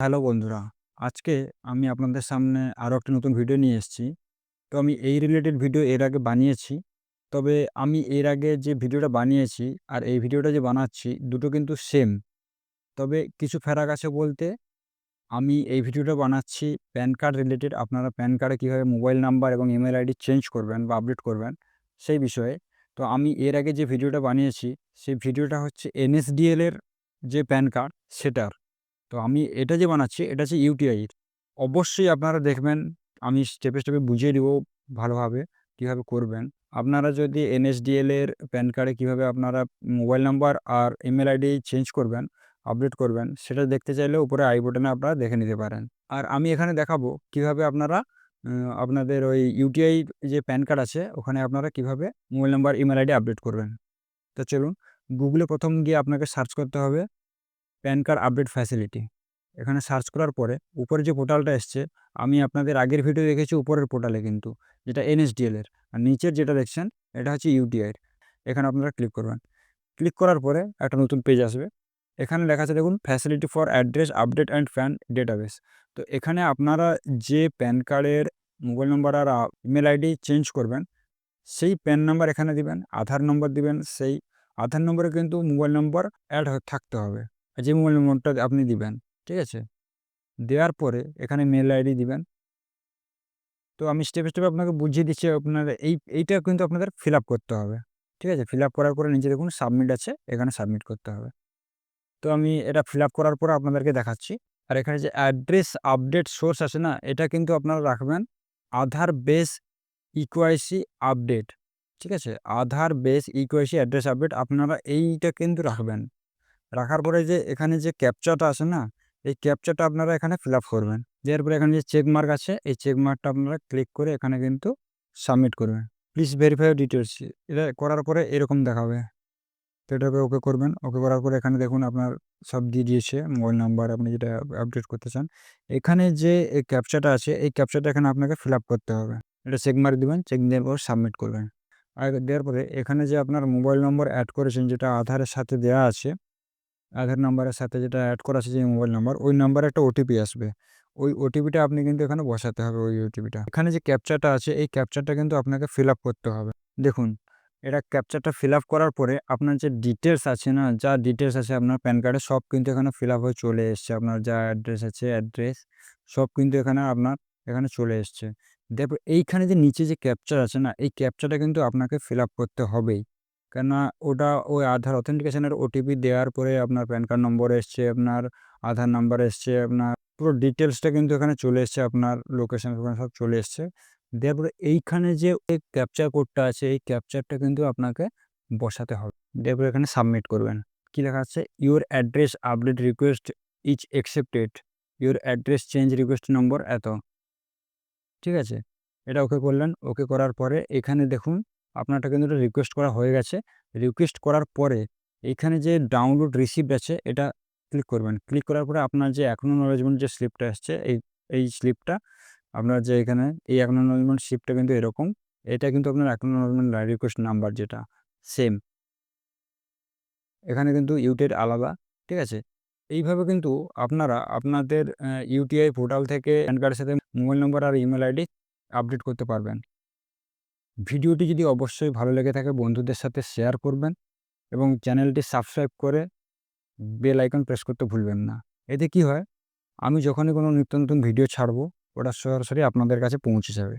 Hello বন্ধুরা, আজকে আমি আপনাদের সামনে আরও একটা নতুন ভিডিও নিয়ে এসেছি। তো আমি এই রিলেটেড ভিডিও এর আগে বানিয়েছি। তবে আমি এর আগে যে ভিডিওটা বানিয়েছি আর এই ভিডিওটা যে বানাচ্ছি, দুটো কিন্তু সেম তবে কিছু ফেরাক আছে বলতে, আমি এই ভিডিওটা বানাচ্ছি প্যান কার্ড রিলেটেড আপনারা প্যান কার্ডে কীভাবে মোবাইল নাম্বার এবং ইমেল আইডি চেঞ্জ করবেন বা আপডেট করবেন, সেই বিষয়ে। তো আমি এর আগে যে ভিডিওটা বানিয়েছি, সেই ভিডিওটা হচ্ছে এনএসডিএল এর যে প্যান কার্ড, সেটার। তো আমি এটা যে বানাচ্ছি, এটা হচ্ছে ইউটিআই অবশ্যই আপনারা দেখবেন, আমি স্টেপে স্টেপে বুঝিয়ে দিব ভালোভাবে কীভাবে করবেন। আপনারা যদি এনএসডিএল এর প্যান কার্ডে কীভাবে আপনারা মোবাইল নাম্বার আর ইমেল আইডি চেঞ্জ করবেন আপডেট করবেন, সেটা দেখতে চাইলে উপরে আই বটনে আপনারা দেখে নিতে পারেন। আর আমি এখানে দেখাবো কীভাবে আপনারা আপনাদের ওই ইউটিআই যে প্যান কার্ড আছে, ওখানে আপনারা কীভাবে mobile number email ID update করবেন। তো চলুন গুগলে প্রথম গিয়ে আপনাকে সার্চ করতে হবে। PAN card update facility. এখানে সার্চ করার পরে উপরে যে পোর্টালটা এসছে, আমি আপনাদের আগের ভিডিও দেখেছি উপরের পোর্টালে কিন্তু, যেটা এনএসডিএল এর। আর নিচের যেটা দেখছেন, এটা হচ্ছে ইউটিআই এখানে আপনারা ক্লিক করবেন। ক্লিক করার পরে একটা নতুন পেজ আসবে। এখানে লেখা আছে দেখুন facility for address update and PAN database তো এখানে আপনারা যে প্যান কার্ডের মোবাইল নম্বর আর ইমেল আইডি চেঞ্জ করবেন, সেই প্যান নাম্বার এখানে দিবেন, আধার নম্বর দিবেন, সেই আধার নম্বরে কিন্তু মোবাইল নম্বর অ্যাড থাকতে হবে। যে মোবাইল নম্বরটা আপনি দিবেন, ঠিক আছে? দেওয়ার পরে এখানে মেল আইডি দিবেন। তো আমি স্টেপ স্টেপ আপনাকে বুঝিয়ে দিচ্ছি আপনার এই, এইটা কিন্তু আপনাদের ফিল করতে হবে, ঠিক আছে? ফিল করার পরে নিচে দেখুন সাবমিট আছে, এখানে সাবমিট করতে হবে। তো আমি এটা ফিল করার পর আপনাদেরকে দেখাচ্ছি। আর এখানে যে অ্যাড্রেস আপডেট সোর্স আছে না, এটা কিন্তু আপনারা রাখবেন আধার বেস ইকুয়াইসি আপডেট ঠিক আছে? Aadhaar base eKYC address update আপনারা এইটা কিন্তু রাখবেন। রাখার পরে যে এখানে যে ক্যাপচাটা আছে না, এই ক্যাপচাটা আপনারা এখানে ফিল করবেন। দেওয়ার পরে এখানে যে চেক মার্ক আছে, এই চেক মার্কটা আপনারা ক্লিক করে এখানে কিন্তু সাবমিট করবেন। প্লিজ ভেরিফাই ডিটেলস এটা করার পরে এরকম দেখাবে। তো এটাকে ওকে করবেন। ওকে করার পরে এখানে দেখুন আপনার সব দিয়ে দিয়েছে মোবাইল নাম্বার আপনি যেটা আপডেট করতে চান। এখানে যে এই ক্যাপচাটা আছে, এই ক্যাপচাটা এখানে আপনাকে ফিল করতে হবে। এটা চেক মার্ক দেবেন চেক দেওয়ার পর সাবমিট করবেন। আর দেওয়ার পরে এখানে যে আপনার মোবাইল নম্বর অ্যাড করেছেন, যেটা আধারের সাথে দেওয়া আছে আধার নাম্বারের সাথে যেটা অ্যাড করা আছে যে মোবাইল নাম্বার ওই নাম্বারে একটা ওটিপি আসবে। ওই ওটিপিটা আপনি কিন্তু এখানে বসাতে হবে, ওই ওটিপিটা এখানে যে ক্যাপচারটা আছে, এই ক্যাপচারটা কিন্তু আপনাকে ফিল করতে হবে। দেখুন, এটা ক্যাপচারটা ফিল করার পরে আপনার যে ডিটেলস আছে না, যা ডিটেলস আছে আপনার প্যান কার্ডে সব কিন্তু এখানে ফিল হয়ে চলে এসছে। আপনার যা অ্যাড্রেস আছে অ্যাড্রেস সব কিন্তু এখানে আপনার, এখানে চলে এসছে। দেখো এইখানে যে নিচে যে ক্যাপচার আছে না, এই ক্যাপচারটা কিন্তু আপনাকে ফিল করতে হবেই। কেননা ওটা ওই আধার অথেন্টিকেশনের ওটিপি দেওয়ার পরে আপনার প্যান কার্ড নম্বর এসছে, আপনার আধার নাম্বার এসছে, আপনার পুরো ডিটেলসটা কিন্তু এখানে চলে এসছে, আপনার লোকেশন ফোকেশন সব চলে এসছে। দেওয়ার পরে এইখানে যে ক্যাপচার কোডটা আছে, এই ক্যাপচারটা কিন্তু আপনাকে বসাতে হবে। দেওয়ার পরে এখানে সাবমিট করবেন। কী লেখা আছে? Your address update request is accepted your address change request number এত। ঠিক আছে? এটা ওকে করলেন। ওকে করার পরে এখানে দেখুন আপনারটা কিন্তু রিকোয়েস্ট করা হয়ে গেছে। রিকোয়েস্ট করার পরে এখানে যে ডাউনলোড রিসিপ্ট আছে, এটা ক্লিক করবেন। ক্লিক করার পরে আপনার যে অ্যাকনোলজমেন্ট যে স্লিপটা আসছে এই এই স্লিপটা আপনার যে এখানে এই অ্যাকনোলজমেন্ট স্লিপটা কিন্তু এরকম। এটা কিন্তু আপনার অ্যাকনোলজমেন্ট রিকোয়েস্ট নাম্বার যেটা সেম এখানে কিন্তু ইউটের আলাদা, ঠিক আছে? এইভাবে কিন্তু আপনারা আপনাদের ইউটিআই পোর্টাল থেকে প্যান কার্ডের সাথে মোবাইল নম্বর আর ইমেল আইডি আপডেট করতে পারবেন। ভিডিওটি যদি অবশ্যই ভালো লেগে থাকে, বন্ধুদের সাথে শেয়ার করবেন এবং চ্যানেলটি সাবস্ক্রাইব করে বেল আইকন প্রেস করতে ভুলবেন না। এতে কি হয়? আমি যখনই কোনো নিত্য নতুন ভিডিও ছাড়বো, ওটা সরাসরি আপনাদের কাছে পৌঁছে যাবে।